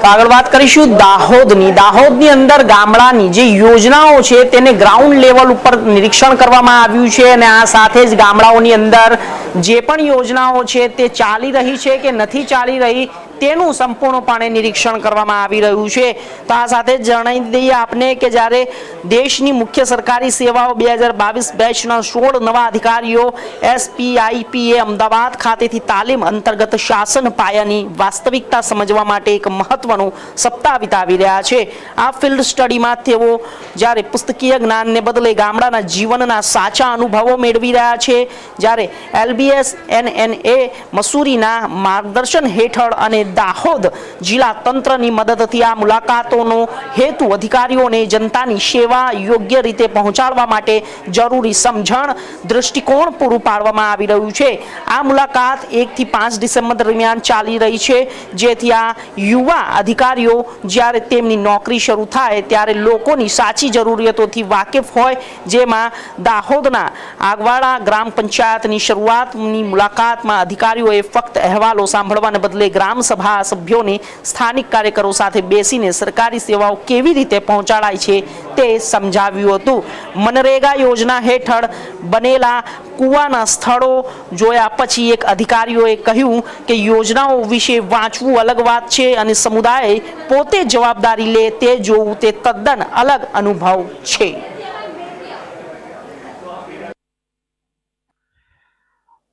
તો આગળ વાત કરીશું દાહોદની. દાહોદની અંદર ગામડાની જે યોજનાઓ છે તેને ગ્રાઉન્ડ લેવલ ઉપર નિરીક્ષણ કરવામાં આવ્યું છે અને આ સાથે જ ગામડાઓની અંદર જે પણ યોજનાઓ છે તે ચાલી રહી છે કે નથી ચાલી રહી તેનું સંપૂર્ણપણે નિરીક્ષણ કરવામાં આવી રહ્યું છે. તો આ સાથે જણાવી દઈએ આપને કે જ્યારે દેશની મુખ્ય સરકારી સેવાઓ બે હજાર બાવીસ બેચના સોળ નવા અધિકારીઓ એસપીઆઈપીએ અમદાવાદ ખાતેથી તાલીમ અંતર્ગત શાસન પાયાની વાસ્તવિકતા સમજવા માટે એક મહત્વનું સપ્તાહ વિતાવી રહ્યા છે. આ ફિલ્ડ સ્ટડીમાં તેઓ જ્યારે પુસ્તકીય જ્ઞાનને બદલે ગામડાના જીવનના સાચા અનુભવો મેળવી રહ્યા છે, જ્યારે એલબીએસ, એનએનએ, મસૂરીના માર્ગદર્શન હેઠળ અને દાહોદ જિલ્લા તંત્રની મદદથી આ મુલાકાતોનો હેતુ અધિકારીઓને જનતાની સેવા યોગ્ય રીતે પહોંચાડવા માટે જરૂરી સમજણ દૃષ્ટિકોણ પૂરું પાડવામાં આવી રહ્યું છે. આ મુલાકાત એકથી પાંચ ડિસેમ્બર દરમિયાન ચાલી રહી છે. જેથી આ યુવા અધિકારીઓ જ્યારે તેમની નોકરી શરૂ થાય ત્યારે લોકોની સાચી જરૂરિયાતોથી વાકેફ હોય. જેમાં દાહોદના આગવાડા ગ્રામ પંચાયતની શરૂઆતની મુલાકાતમાં અધિકારીઓએ ફક્ત અહેવાલો સાંભળવાને બદલે ગ્રામ સભા સભ્યોને સ્થાનિક કાર્યકરો સાથે બેસીને સરકારી સેવાઓ કેવી રીતે પહોંચાડાય છે તે સમજાવ્યું હતું. મનરેગા યોજના હેઠળ બનેલા કૂવાના સ્થળો જોયા પછી એક અધિકારીઓએ કહ્યું કે યોજનાઓ વિશે વાંચવું અલગ વાત છે અને સમુદાય પોતે જવાબદારી લે તે જોવું તે તદ્દન અલગ અનુભવ છે.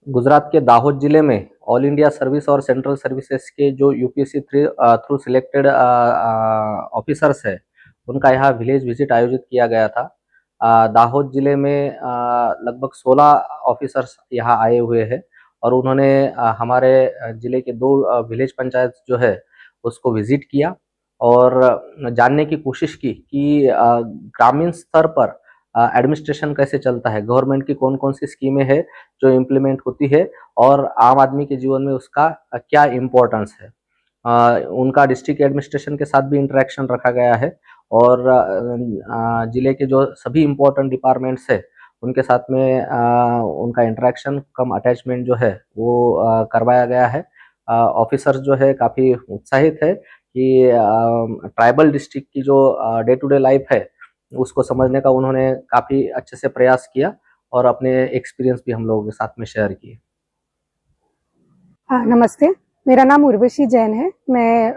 गुजरात के दाहोद ज़िले में ऑल इंडिया सर्विस और सेंट्रल सर्विसेज़ के जो UPSC three through selected officers है उनका यहाँ विलेज विज़िट आयोजित किया गया था। अ, दाहोद ज़िले में लगभग 16 ऑफिसर्स यहाँ आए हुए हैं और उन्होंने अ, हमारे ज़िले के दो विलेज पंचायत जो है उसको विज़िट किया और जानने की कोशिश की कि ग्रामीण स्तर पर एडमिनिस्ट्रेशन कैसे चलता है? गवर्नमेंट की कौन कौन सी स्कीमें हैं जो इम्प्लीमेंट होती है? और आम आदमी के जीवन में उसका क्या इम्पोर्टेंस है? अ, उनका डिस्ट्रिक्ट एडमिनिस्ट्रेशन के साथ भी इंटरेक्शन रखा गया है और ज़िले के जो सभी इम्पोर्टेंट डिपार्टमेंट्स है उनके साथ में अ, उनका इंटरेक्शन कम अटैचमेंट जो है वो अ, करवाया गया है। ऑफिसर्स जो है काफ़ी उत्साहित है कि ट्राइबल डिस्ट्रिक्ट की जो डे टू डे लाइफ है उसको समझने का उन्होंने काफ़ी अच्छे से प्रयास किया और अपने एक्सपीरियंस भी हम लोगों के साथ में शेयर किए। हाँ नमस्ते। मेरा नाम उर्वशी जैन है। मैं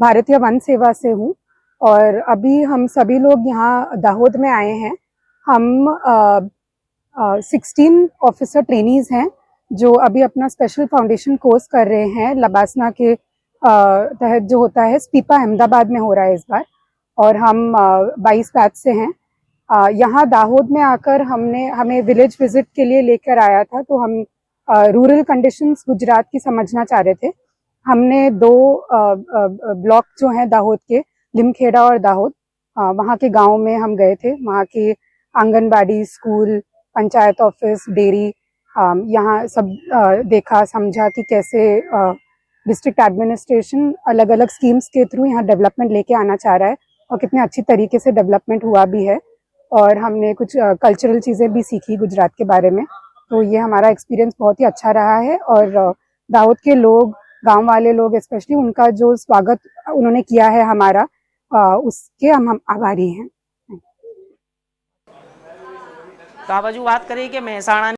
भारतीय वन सेवा से हूँ और अभी हम सभी लोग यहाँ दाहोद में आए हैं। हम सिक्सटीन ऑफिसर ट्रेनीज हैं जो अभी अपना स्पेशल फाउंडेशन कोर्स कर रहे हैं लबासना के तहत जो होता है, स्पीपा अहमदाबाद में हो रहा है इस बार। और हम बाईस बैच से हैं। यहाँ दाहोद में आकर हमने, हमें विलेज विज़िट के लिए लेकर आया था तो हम रूरल कंडीशंस गुजरात की समझना चाह रहे थे। हमने दो ब्लॉक जो हैं दाहोद के, लिमखेड़ा और दाहोद वहाँ के गाँव में हम गए थे। वहाँ के anganwadi, school, panchayat office dairy यहाँ सब देखा, समझा कि कैसे डिस्ट्रिक्ट एडमिनिस्ट्रेशन अलग अलग स्कीम्स के थ्रू यहाँ डेवलपमेंट लेके आना चाह रहा है। और कितने अच्छी तरीके से डेवलपमेंट हुआ भी है और हमने कुछ कल्चरल चीज़ें भी सीखी गुजरात के बारे में तो ये हमारा एक्सपीरियंस बहुत ही अच्छा रहा है और अ, दाहोद के लोग गांव वाले लोग स्पेशली उनका जो स्वागत उन्होंने किया है हमारा अ, उसके हम हम आभारी हैं તો આ બાજુ વાત કરીએ કે મહેસાણા